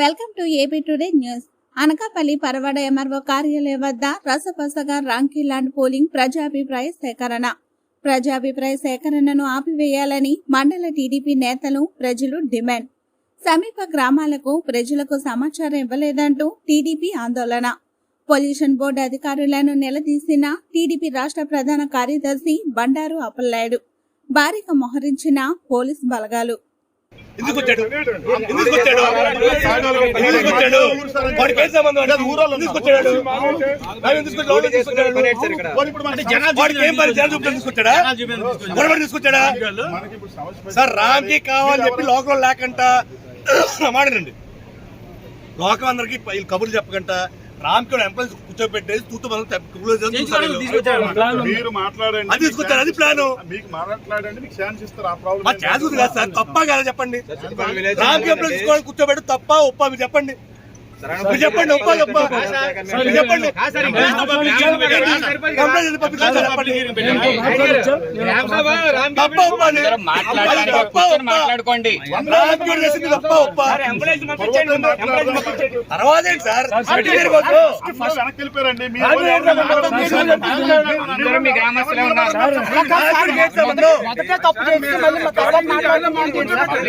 Welcome to AP today news. Anakapalli Paravada MRO కార్యాలయం వద్ద రసపసగా Ramky land polling ప్రజాభిప్రాయ సేకరణ. ప్రజాభిప్రాయ సేకరణను ఆపివేయాలని మండల టీడీపీ నేతలు ప్రజలు డిమాండ్. సమీప గ్రామాలకు ప్రజలకు సమాచారం ఇవ్వలేదంటూ టీడీపీ ఆందోళన. పొల్యూషన్ బోర్డు అధికారులను నిలదీసిన టీడీపీ రాష్ట్ర ప్రధాన కార్యదర్శి బండారు అప్పలనాయుడు. భారీగా మోహరించిన పోలీస్ బలగాలు. ఎందుకు వచ్చాడు ఎందుకు వచ్చాడు ఎందుకు వచ్చాడు వాడికి ఏం సంబంధం అంటే ఎందుకు వచ్చాడు ఆయన ఎందుకు వచ్చాడు? లోపలికి తీసుకొచ్చాడు. అంటే జనాలు వాడికి ఏం పని జనాలు చూపుతాడు తీసుకొచ్చాడా గొడవ తీసుకొచ్చాడా సార్ రామ్కి కావాలని చెప్పి లోకం లేకంట మాట్లాడండి లోకం అందరికి కబుర్లు చెప్పకంట రామ్కి ఎంప్లాయీస్ కూర్చోబెట్టేసి తూతు మనం మీరు మాట్లాడండి. అది తీసుకొచ్చారు. అది ప్లాను. మీకు మాట్లాడండి మీకు ఛాన్స్ ఇస్తారు. ఆ ప్రాబ్లం మా ఛాన్స్ ఉంది కదా సార్. తప్ప కదా చెప్పండి. రామ్కి ఎంప్లాయీస్ కూర్చోబెట్టి తప్ప ఒప్ప మీరు చెప్పండి. చెప్పండి. మాట్లాడుకోండి తర్వాత సార్ మీ గ్రామస్తులే ఉన్నారు రామ్కి ఏంటి సంబంధం? మొదటే తప్పు చేస్తే మళ్ళీ మా తర్వాత మాట్లాడడం ఏంటి?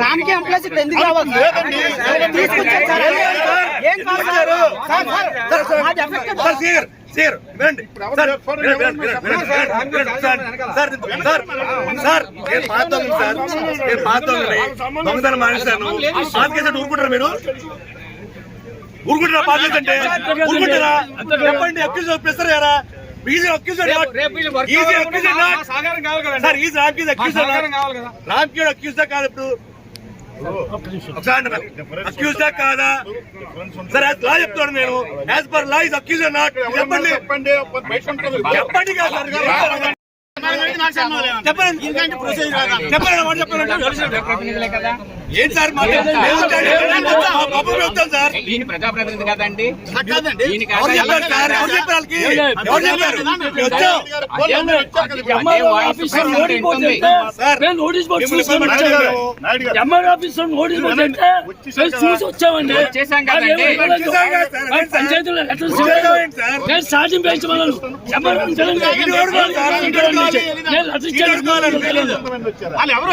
రామ్కి ఎంప్లాయీస్ ఇక్కడ ఎందుకు రావాలి తీసుకొచ్చారు కాదు దొంగతనం మానేశాను పాతకేసాడు ఊరుకుంటారా మీరు ఊరుకుంటారా పాతకేసంటే ఊరుకుంటారా చెప్పండి అక్యూజ్ ప్రెసర్ గారా easy accused easy sir easy accused accused Ram accused కాదు ఇప్పుడు అక్యూజ్ కాదా సరే లా చెప్తాను నేను as per law is accused not చెప్పండి చెప్పండి కదా చెప్పండి చెప్పండి చెప్పండి ఏం సార్ ప్రజాప్రతినిధి కదండి. చూసాం వచ్చామండి. పంచాయతీలో సాధ్యం పెంచమన్నాను ఎవరు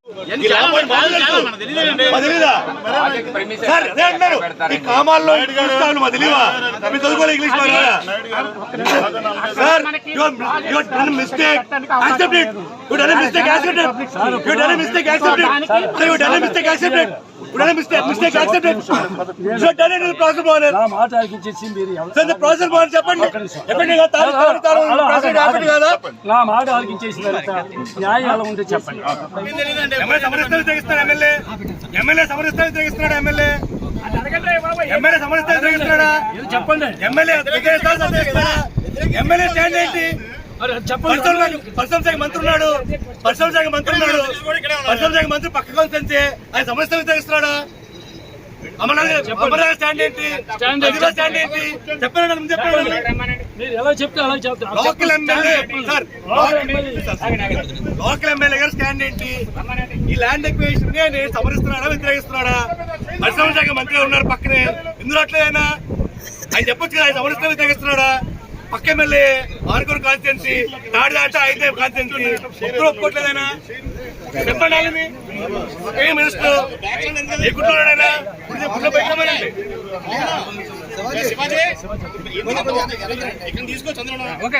సార్ అదే అంటున్నారు ఈ కామాల్లో చూస్తాను మా తెలియవా మీరు చదువుకోలే English sir you you done mistake accept it you done mistake accept it you done mistake accept it you done mistake accept it నా మాట చెప్పండి ఆలకించేసిన న్యాయం ఎలా ఎమ్మెల్యే ఎమ్మెల్యే ఎమ్మెల్యే తెగిస్తున్నాడు ఎమ్మెల్యే ఎమ్మెల్యే తెగిస్తున్నాడా చెప్పండి స్టాండ్ ఏంటి పరిశ్రమ శాఖ- పరిశ్రమ శాఖ మంత్రి ఉన్నాడు. పరిశ్రమ శాఖ మంత్రి ఉన్నాడు. పరిశ్రమ శాఖ మంత్రి పక్క కాన్స్టెన్సీ ఆయన అమర్నాథ్ స్టాండ్ ఏంటి? స్టాండ్ ఏంటి? మీరు ఎలా చెప్తే అలా చెప్తారు local MLA sir local MLA. గారు స్టాండ్ ఏంటి? ఈ ల్యాండ్ ఎక్వేషన్ నేను సమరిస్తున్నాడా వ్యతిరేకిస్తున్నాడా? పరిశ్రమ శాఖ మంత్రి ఉన్నారు పక్కనే. ఎందుకు అట్లేదైనా ఆయన చెప్పొచ్చు కదా ఆయన సమరిస్తున్నా వ్యతిరేకిస్తున్నాడా? పక్క ఎమ్మెల్యే ఆర్కూర్ కాన్స్టిట్యున్సీ తాడి దాట అయితే కాన్స్టిట్యున్సీ ఒక్కరు ఒప్పుకోవట్లేదైనా చెప్పండి ఏ మినిస్టర్? ఎక్కుతున్నాడైనా గుడ్ల పెట్టమనండి. ఓకే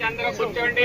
చంద్ర కూర్చోండి